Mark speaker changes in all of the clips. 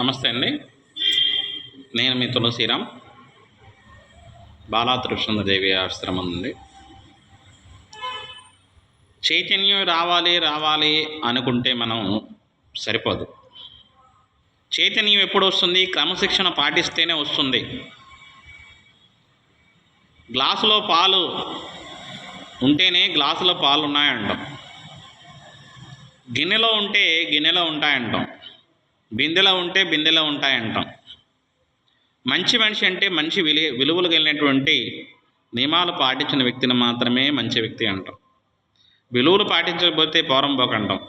Speaker 1: నమస్తే అండి. నేను మీ తులసిరామ్ బాలా దేవి ఆశ్రమం నుండి. చైతన్యం రావాలి రావాలి అనుకుంటే మనం సరిపోదు. చైతన్యం ఎప్పుడు వస్తుంది? క్రమశిక్షణ పాటిస్తేనే వస్తుంది. గ్లాసులో పాలు ఉంటేనే గ్లాసులో పాలు ఉన్నాయంటాం గిన్నెలో ఉంటే గిన్నెలో ఉంటాయంటాం. బిందెలో ఉంటే బిందెలో ఉంటాయంటాం. మంచి మనిషి అంటే మంచి విలు విలువలు కలిగినటువంటి నియమాలు పాటించిన వ్యక్తిని మాత్రమే మంచి వ్యక్తి అంటాం. విలువలు పాటించకపోతే పోరంబోక అంటాం.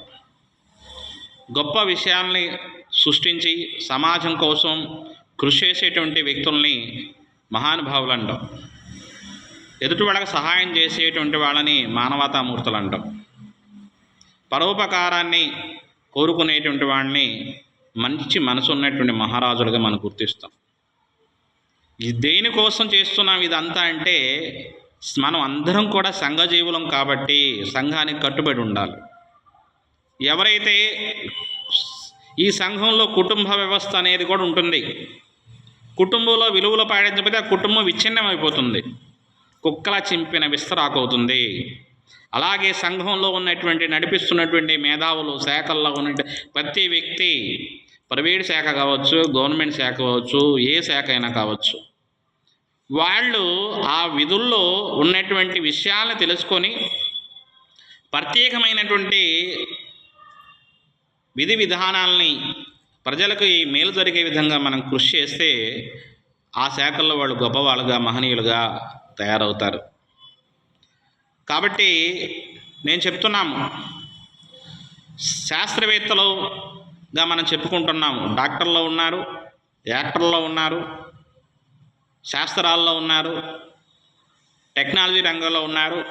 Speaker 1: గొప్ప విషయాల్ని సృష్టించి సమాజం కోసం కృషి చేసేటువంటి వ్యక్తుల్ని మహానుభావులు అంటాం. ఎదుటి వాళ్ళకి సహాయం చేసేటువంటి వాళ్ళని మానవతామూర్తులు అంటాం. పరోపకారాన్ని కోరుకునేటువంటి వాళ్ళని మంచి మనసు ఉన్నటువంటి మహారాజులుగా మనం గుర్తిస్తాం. దేనికోసం చేస్తున్నాం ఇదంతా అంటే మనం అందరం కూడా సంఘజీవులం కాబట్టి సంఘానికి కట్టుబడి ఉండాలి. ఎవరైతే ఈ సంఘంలో కుటుంబ వ్యవస్థ అనేది కూడా ఉంటుంది కుటుంబంలో విలువలు పాటించకపోతే ఆ కుటుంబం విచ్ఛిన్నం అయిపోతుంది కుక్కల చింపిన విస్తరాకవుతుంది అలాగే సంఘంలో ఉన్నటువంటి నడిపిస్తున్నటువంటి మేధావులు శాఖల్లో ఉన్న ప్రతి వ్యక్తి ప్రైవేట్ శాఖ కావచ్చు గవర్నమెంట్ శాఖ కావచ్చు ఏ శాఖ అయినా కావచ్చు వాళ్ళు ఆ విధుల్లో ఉన్నటువంటి విషయాలను తెలుసుకొని ప్రత్యేకమైనటువంటి విధి విధానాలని ప్రజలకు ఈ మేలు జరిగే విధంగా మనం కృషి చేస్తే ఆ శాఖల్లో వాళ్ళు గొప్పవాళ్ళుగా మహనీయులుగా తయారవుతారు. కాబట్టి నేను చెప్తున్నాము. శాస్త్రవేత్తలుగా మనం చెప్పుకుంటున్నాము. డాక్టర్లో ఉన్నారు యాక్టర్లో ఉన్నారు శాస్త్రాల్లో ఉన్నారు టెక్నాలజీ రంగంలో ఉన్నారు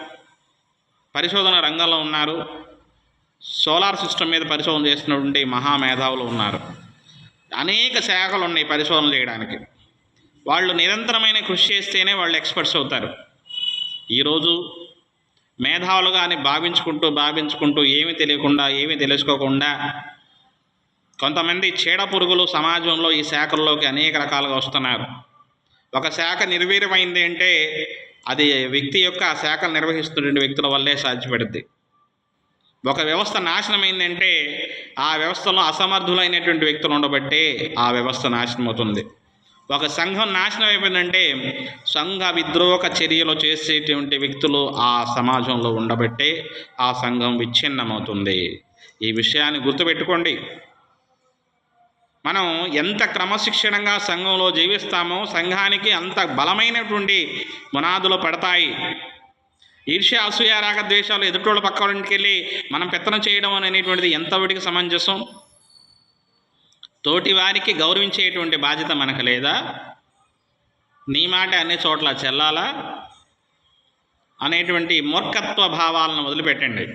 Speaker 1: పరిశోధన రంగంలో ఉన్నారు సోలార్ సిస్టమ్ మీద పరిశోధన చేస్తున్నటువంటి మహామేధావులు ఉన్నారు. అనేక శాఖలు ఉన్నాయి పరిశోధన చేయడానికి. వాళ్ళు నిరంతరమైన కృషి చేస్తేనే వాళ్ళు ఎక్స్పర్ట్స్ అవుతారు. ఈరోజు మేధావులుగా అని భావించుకుంటూ భావించుకుంటూ ఏమీ తెలియకుండా ఏమీ తెలుసుకోకుండా కొంతమంది చీడ పురుగులు సమాజంలో ఈ శాఖల్లోకి అనేక రకాలుగా వస్తున్నారు. ఒక శాఖ నిర్వీర్యమైంది అంటే అది వ్యక్తి యొక్క ఆ శాఖను నిర్వహిస్తున్న వ్యక్తుల వల్లే సాధ్యపడుద్ది. ఒక వ్యవస్థ నాశనమైందంటే ఆ వ్యవస్థలో అసమర్థులైనటువంటి వ్యక్తులు ఉండబట్టే ఆ వ్యవస్థ నాశనమవుతుంది. ఒక సంఘం నాశనం అయిపోయిందంటే సంఘ విద్రోహక చర్యలు చేసేటువంటి వ్యక్తులు ఆ సమాజంలో ఉండబట్టే ఆ సంఘం విచ్ఛిన్నమవుతుంది. ఈ విషయాన్ని గుర్తుపెట్టుకోండి. మనం ఎంత క్రమశిక్షణంగా సంఘంలో జీవిస్తామో సంఘానికి అంత బలమైనటువంటి మునాదులు పడతాయి. ఈర్ష్య అసూయ రాగద్వేషాలు ఎదుటోళ్ళ పక్క వాళ్ళ ఇంటికి వెళ్ళి మనం పెత్తనం చేయడం అనేటువంటిది ఎంతవరకు సమంజసం? తోటి వారికి గౌరవించేటువంటి బాధ్యత మనకు లేదా? నీ మాట అన్ని చోట్ల చెల్లాలా? అనేటువంటి మూర్ఖత్వ భావాలను వదిలిపెట్టండి.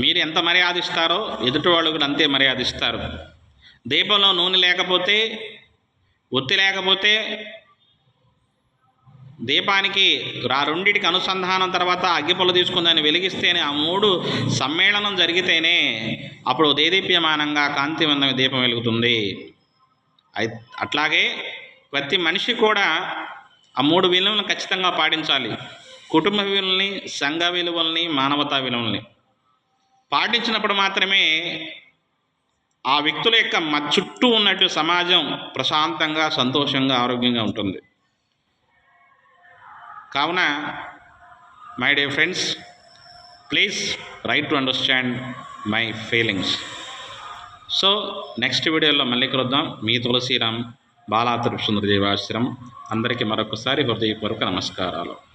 Speaker 1: మీరు ఎంత మర్యాదిస్తారో ఎదుటి వాళ్ళు కూడా అంతే మర్యాదిస్తారు. దీపంలో నూనె లేకపోతే ఒత్తి లేకపోతే దీపానికి ఆ రెండిటికి అనుసంధానం తర్వాత అగ్గిపొల తీసుకుని దాన్ని వెలిగిస్తేనే ఆ మూడు సమ్మేళనం జరిగితేనే అప్పుడు దేదీప్యమానంగా కాంతివంతమైన దీపం వెలుగుతుంది. అట్లాగే ప్రతి మనిషి కూడా ఆ మూడు విలువలను ఖచ్చితంగా పాటించాలి. కుటుంబ విలువల్ని సంఘ విలువల్ని మానవతా విలువల్ని. పాటించినప్పుడు మాత్రమే ఆ వ్యక్తుల యొక్క మ చుట్టూ ఉన్నట్టు సమాజం ప్రశాంతంగా సంతోషంగా ఆరోగ్యంగా ఉంటుంది. కావున my day friends please write to understand my feelings so next వీడియోలో మళ్ళీ కలుద్దాం. మీ తులసిరామ్ బాలా తిరుపతి దేవాశ్రమం. అందరికీ మరొకసారి హృదయపూర్వక నమస్కారాలు.